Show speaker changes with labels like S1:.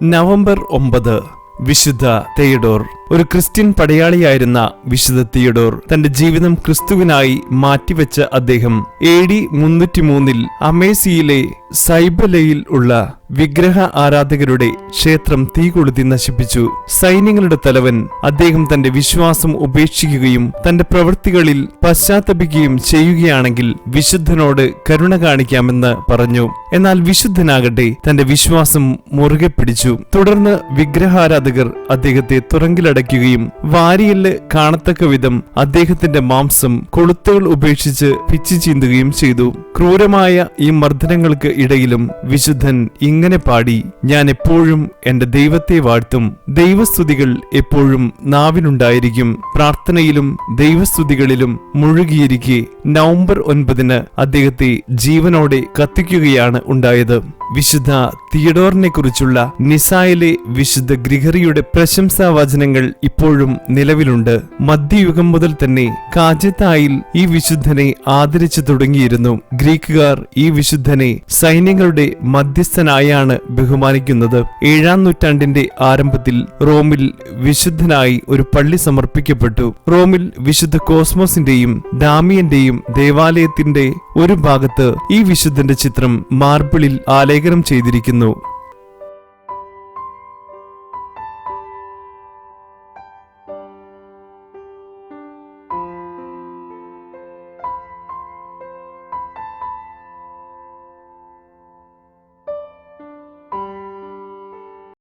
S1: November ഒമ്പത് വിശുദ്ധ തെയഡോർ ഒരു ക്രിസ്ത്യൻ പടയാളിയായിരുന്ന വിശുദ്ധ തിയഡോർ തന്റെ ജീവിതം ക്രിസ്തുവിനായി മാറ്റിവെച്ച അദ്ദേഹം എ ഡി മുന്നൂറ്റിമൂന്നിൽ അമേസിയിലെ സൈബലയിൽ ഉള്ള വിഗ്രഹ ആരാധകരുടെ ക്ഷേത്രം തീ കൊളുത്തി നശിപ്പിച്ചു. സൈന്യങ്ങളുടെ തലവൻ അദ്ദേഹം തന്റെ വിശ്വാസം ഉപേക്ഷിക്കുകയും തന്റെ പ്രവൃത്തികളിൽ പശ്ചാത്തപിക്കുകയും ചെയ്യുകയാണെങ്കിൽ വിശുദ്ധനോട് കരുണ കാണിക്കാമെന്ന് പറഞ്ഞു. എന്നാൽ വിശുദ്ധനാകട്ടെ തന്റെ വിശ്വാസം മുറുകെ പിടിച്ചു. തുടർന്ന് വിഗ്രഹാരാധകർ അദ്ദേഹത്തെ തുറങ്കിലടയ്ക്കുകയും വാരിയൽ കാണത്തക്ക വിധം അദ്ദേഹത്തിന്റെ മാംസം കൊളുത്തുകൾ ഉപേക്ഷിച്ച് പിച്ചു ചീന്തുകയും ചെയ്തു. ക്രൂരമായ ഈ മർദ്ദനങ്ങൾക്ക് ഇടയിലും വിശുദ്ധൻ ഇങ്ങനെ പാടി ഞാൻ എപ്പോഴും എന്റെ ദൈവത്തെ വാഴ്ത്തും. ദൈവസ്തുതികൾ എപ്പോഴും നാവിനുണ്ടായിരിക്കും പ്രാർത്ഥനയിലും ദൈവസ്തുതികളിലും മുഴുകിയിരിക്കെ നവംബർ ഒൻപതിന് അദ്ദേഹത്തെ ജീവനോടെ കത്തിക്കുകയാണ് ഉണ്ടായത്. വിശുദ്ധ തിയഡോറിനെ കുറിച്ചുള്ള നിസായിലെ വിശുദ്ധ ഗ്രിഹറിയുടെ പ്രശംസാ വചനങ്ങൾ ഇപ്പോഴും നിലവിലുണ്ട്. മധ്യയുഗം മുതൽ തന്നെ കാജത്തായിൽ ഈ വിശുദ്ധനെ ആദരിച്ചു തുടങ്ങിയിരുന്നു. ഗ്രീക്കുകാർ ഈ വിശുദ്ധനെ സൈന്യങ്ങളുടെ മധ്യസ്ഥനായാണ് ബഹുമാനിക്കുന്നത്. ഏഴാം നൂറ്റാണ്ടിന്റെ ആരംഭത്തിൽ റോമിൽ വിശുദ്ധനായി ഒരു പള്ളി സമർപ്പിക്കപ്പെട്ടു. റോമിൽ വിശുദ്ധ കോസ്മോസിന്റെയും ഡാമിയന്റെയും ദേവാലയത്തിന്റെ ഒരു ഭാഗത്ത് ഈ വിശുദ്ധന്റെ ചിത്രം മാർബിളിൽ ആലേഖനം ചെയ്തിരിക്കുന്നു.